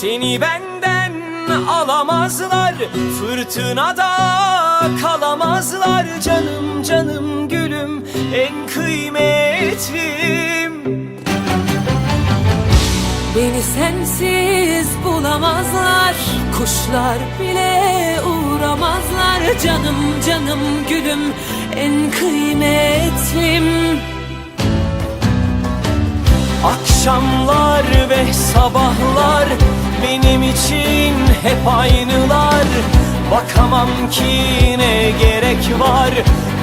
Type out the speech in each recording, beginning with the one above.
Seni benden alamazlar Fırtınada kalamazlar. Canım canım gülüm en kıymetlim. Beni sensiz bulamazlar Kuşlar bile uğramazlar. Canım canım gülüm en kıymetlim Akşamlar ve sabahlar benim için hep aynılar. Bakamam ki ne gerek var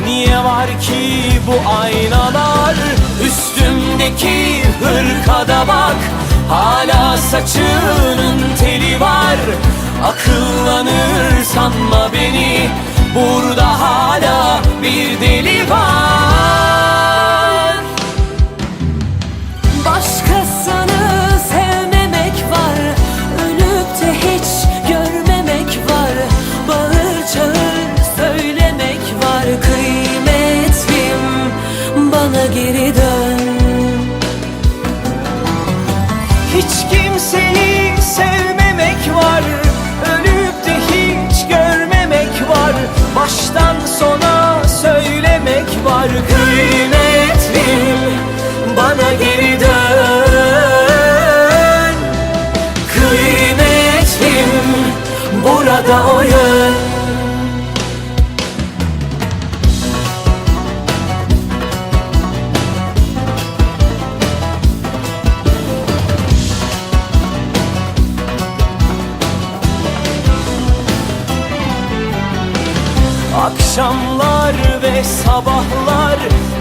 Niye var ki bu aynalar? Üstümdeki hırkada bak Hala saçının teli var. Akıllanır sanma beni Burada hala bir deli var geri dön. Hiç kimseyi sevmemek var Ölüp de hiç görmemek var. Baştan sona söylemek var Kıymetlim bana geri dön. Kıymetlim burada o Akşamlar ve sabahlar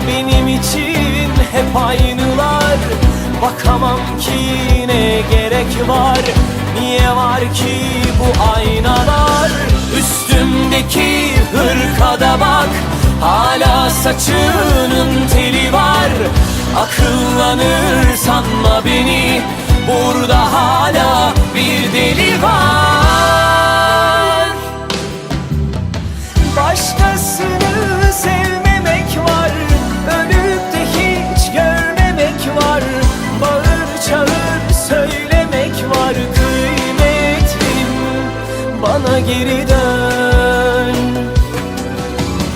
benim için hep aynılar. Bakamam ki ne gerek var Niye var ki bu aynalar? Üstümdeki hırkada bak Hala saçının teli var. Akıllanır sanma beni Burada hala bir deli var geri dön